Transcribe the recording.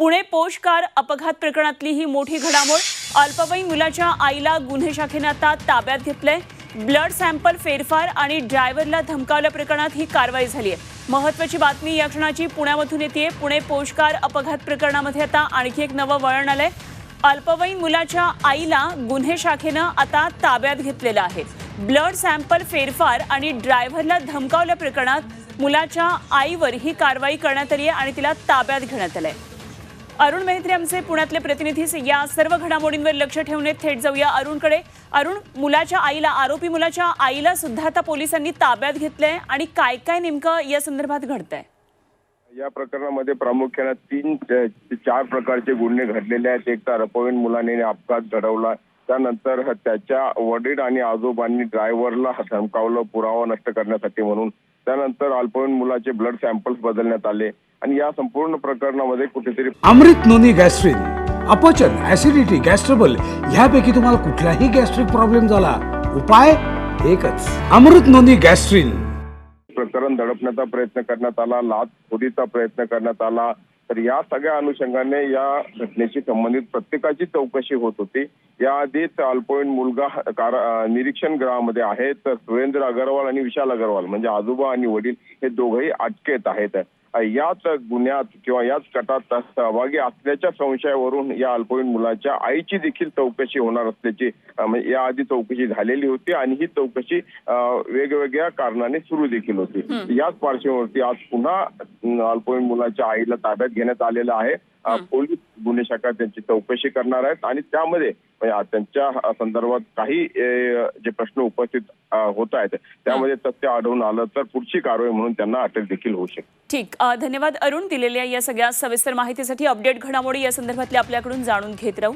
पुणे पोष कार अपघात प्रकरणातली ही मोठी घडामोड. अल्पवयीन मुलाच्या आईला गुन्हे शाखेनं आता ताब्यात घेतलंय. ब्लड सॅम्पल फेरफार आणि ड्रायव्हरला धमकावल्या प्रकरणात ही कारवाई झाली आहे महत्वाची बातमी या क्षणाची पुण्यामधून येते पुणे पोषकार अपघात प्रकरणामध्ये आता आणखी एक नवं वळण आलंय. अल्पवयीन मुलाच्या आईला गुन्हे शाखेनं आता ताब्यात घेतलेलं आहे. ब्लड सॅम्पल फेरफार आणि ड्रायव्हरला धमकावल्या प्रकरणात मुलाच्या आईवर ही कारवाई करण्यात आली आहे आणि तिला ताब्यात घेण्यात आलं आहे अरुण मेहत्रे आमचे पुण्यातले प्रतिनिधी या सर्व घडामोडींवर लक्ष ठेवणे थेट जाऊया अरुणकडे. अरुण मुलाच्या आईला आरोपी मुलाच्या आईला सुद्धा आता पोलिसांनी ताब्यात घेतलंय आणि काय काय नेमकं या संदर्भात घडतंय? या प्रकरणामध्ये प्रामुख्याने तीन चार प्रकारचे गुन्हे घडलेले आहेत. एक तर अल्पवयीन मुलाने अपघात घडवला. त्यानंतर त्याच्या वडील आणि आजोबांनी ड्रायव्हरला धमकावलं पुरावा नष्ट करण्यासाठी म्हणून. त्यानंतर अल्पवयीन मुलाचे ब्लड सॅम्पल्स बदलण्यात आले आणि या संपूर्ण प्रकरणामध्ये कुठेतरी अमृत नोनी गॅस्ट्रिन अपचन ऍसिडिटी गॅस्ट्रबल ह्यापैकी तुम्हाला कुठलाही गॅस्ट्रिक प्रॉब्लेम झाला. उपाय एकच अमृत नोनी गॅस्ट्रिन. प्रकरण दडपण्याचा प्रयत्न करण्यात आला लाच खोरीचा प्रयत्न करण्यात आला तर या सगळ्या अनुषंगाने या घटनेशी संबंधित प्रत्येकाची चौकशी होत होती. याआधीच अल्पवयीन मुलगा कार निरीक्षण गृहामध्ये आहे. तर सुरेंद्र अगरवाल आणि विशाल अगरवाल म्हणजे आजोबा आणि वडील हे दोघंही अटकेत आहेत. याच गुन्ह्यात किंवा याच कटात सहभागी असल्याच्या संशयावरून या अल्पवयीन मुलाच्या आईची देखील चौकशी होणार असल्याची म्हणजे याआधी चौकशी झालेली होती आणि ही चौकशी वेगवेगळ्या कारणाने सुरू देखील होती. याच पार्श्वभूमीवरती आज पुन्हा अल्पवयीन मुलाच्या आईला ताब्यात घेण्यात आलेलं आहे. पोलीस गुन्हे शाखा त्यांची चौकशी करणार आहेत आणि त्यामध्ये त्यांच्या संदर्भात काही जे प्रश्न उपस्थित होत आहेत त्यामध्ये तथ्य आढळून आलं तर पुढची कारवाई म्हणून त्यांना अटक देखील होऊ शकते ठीक. धन्यवाद अरुण दिलेल्या या सगळ्या सविस्तर माहितीसाठी अपडेट घडामोडी या संदर्भातल्या आपल्याकडून जाणून घेत राहू.